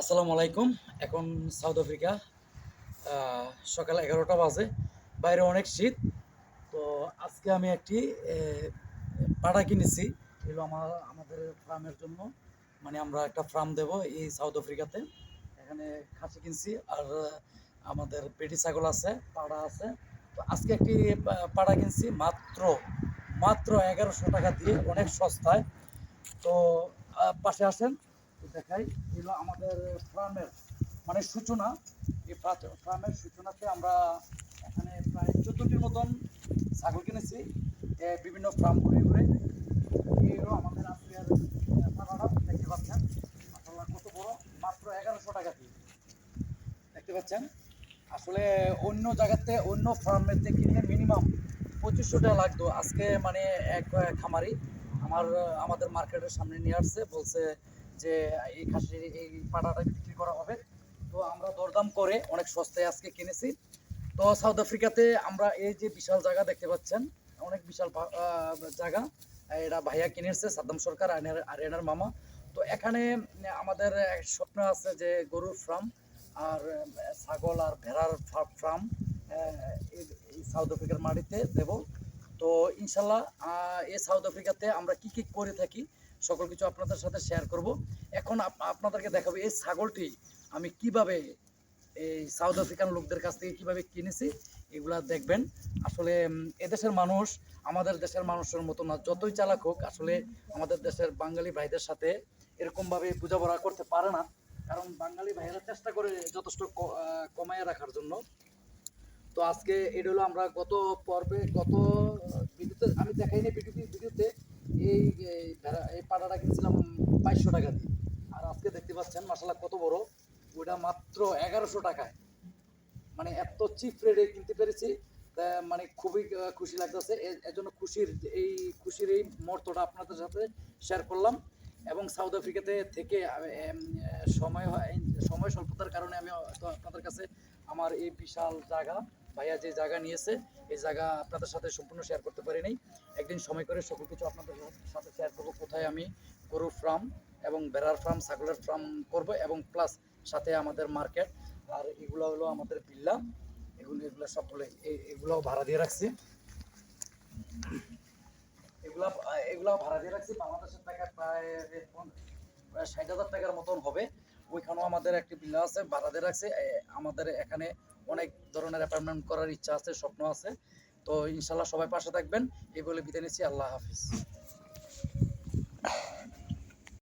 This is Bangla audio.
আসসালামু আলাইকুম। এখন সাউথ আফ্রিকা সকাল এগারোটা বাজে, বাইরে অনেক শীত। তো আজকে আমি একটি পাড়া কিনেছি। এগুলো আমার, আমাদের ফার্মের জন্য। মানে আমরা একটা ফার্ম দেব এই সাউথ আফ্রিকাতে। এখানে খাসি কিনছি আর আমাদের পেটি ছাগল আছে, পাড়া আছে। তো আজকে একটি পাড়া কিনছি মাত্র মাত্র এগারোশো টাকা দিয়ে, অনেক সস্তায়। তো পাশে আসেন। দেখাই এগুলো আমাদের ফার্মের মানে সূচনা। এই ফার্মের সূচনাতে আমরা এখানে প্রায় চোদ্দটির মতন ছাগল কিনেছি বিভিন্ন ফার্ম ঘুরে ঘুরে এগুলো আমাদের পাড়াটা দেখতে পাচ্ছেন? আসলে কত বড়, মাত্র এগারোশো টাকা দিয়ে। দেখতে পাচ্ছেন? আসলে অন্য জায়গাতে, অন্য ফার্মেতে কিনলে মিনিমাম পঁচিশশো টাকা লাগতো। আজকে মানে এক খামারি আমার, আমাদের মার্কেটের সামনে নিয়ে আসছে, বলছে যে এই খাসি এই পাটাটা বিক্রি করা হবে। তো আমরা দরদাম করে অনেক সস্তায় আজকে কিনেছি। তো সাউথ আফ্রিকাতে আমরা এই যে বিশাল জায়গা দেখতে পাচ্ছেন, অনেক বিশাল জায়গা। এটা ভাইয়া কিনেছে, সাদ্দাম সরকার আরিয়ানার আরিয়ানার মামা। তো এখানে আমাদের স্বপ্ন আছে যে গরুর ফার্ম আর ছাগল আর ভেড়ার ফার্ম এই সাউথ আফ্রিকার মাটিতে দেব। তো ইনশাল্লাহ এই সাউথ আফ্রিকাতে আমরা কি কি করে থাকি সকল কিছু আপনাদের সাথে শেয়ার করব। এখন আপ- আপনাদেরকে দেখাবো এই ছাগলটি আমি কীভাবে এই সাউথ আফ্রিকান লোকদের কাছ থেকে কীভাবে কিনেছি, এগুলা দেখবেন। আসলে এদেশের মানুষ আমাদের দেশের মানুষের মতো না, যতই চালাক হোক, আসলে আমাদের দেশের বাঙালি ভাইদের সাথে এরকমভাবে বোঝাপড়া করতে পারে না। কারণ বাঙালি ভাইয়েরা চেষ্টা করে যথেষ্ট কমায় রাখার জন্য। তো আজকে এটা হলো আমরা গত পর্বে, গত ভিডিওতে আমি দেখাইনি ভিডিও ভিডিওতে এই ভেড়া- এই পাটাটা কিনছিলাম বাইশশো টাকা দিয়ে। আর আজকে দেখতে পাচ্ছেন মশলা কত বড়। ওইটা মাত্র এগারোশো টাকায়। মানে এত চিপ রেটে কিনতে পেরেছি। মানে খুবই খুশি লাগতেছে। এ- এজন্য খুশির, এই খুশির এই মুহূর্তটা আপনাদের সাথে শেয়ার করলাম। এবং সাউথ আফ্রিকাতে থেকে সময় সময় স্বল্পতার কারণে আমি আপনাদের কাছে আমার এই বিশাল জায়গা ভাইয়া যে জায়গা নিয়েছে, এই জায়গা আপনাদের সাথে সম্পূর্ণ শেয়ার করতে পারি নাই একদিন সময় করে সকল কিছু আপনাদের সাথে শেয়ার করব, কোথায় আমি গরুর ফার্ম এবং বেড়ার ফার্ম ছাগলের ফার্ম করব এবং প্লাস সাথে আমাদের মার্কেট আর এগুলো হলো আমাদের বিল্লা। এগুলো এগুলো সব বলে এগুলোও ভাড়া দিয়ে রাখছি। এগুলা এগুলা ভাড়া দিয়ে রাখছি। বাংলাদেশের টাকা প্রায় প্রায় ষাট হাজার টাকার মতন হবে। ওইখানেও আমাদের একটি বিল্লা আছে ভাড়া আছে। আমাদের এখানে অনেক ধরনের অ্যাপার্টমেন্ট করার ইচ্ছা আছে, স্বপ্ন আছে। তো ইনশাল্লাহ সবাই পাশে থাকবেন। এই বলে বিদায় নিচ্ছি। আল্লাহ হাফিজ।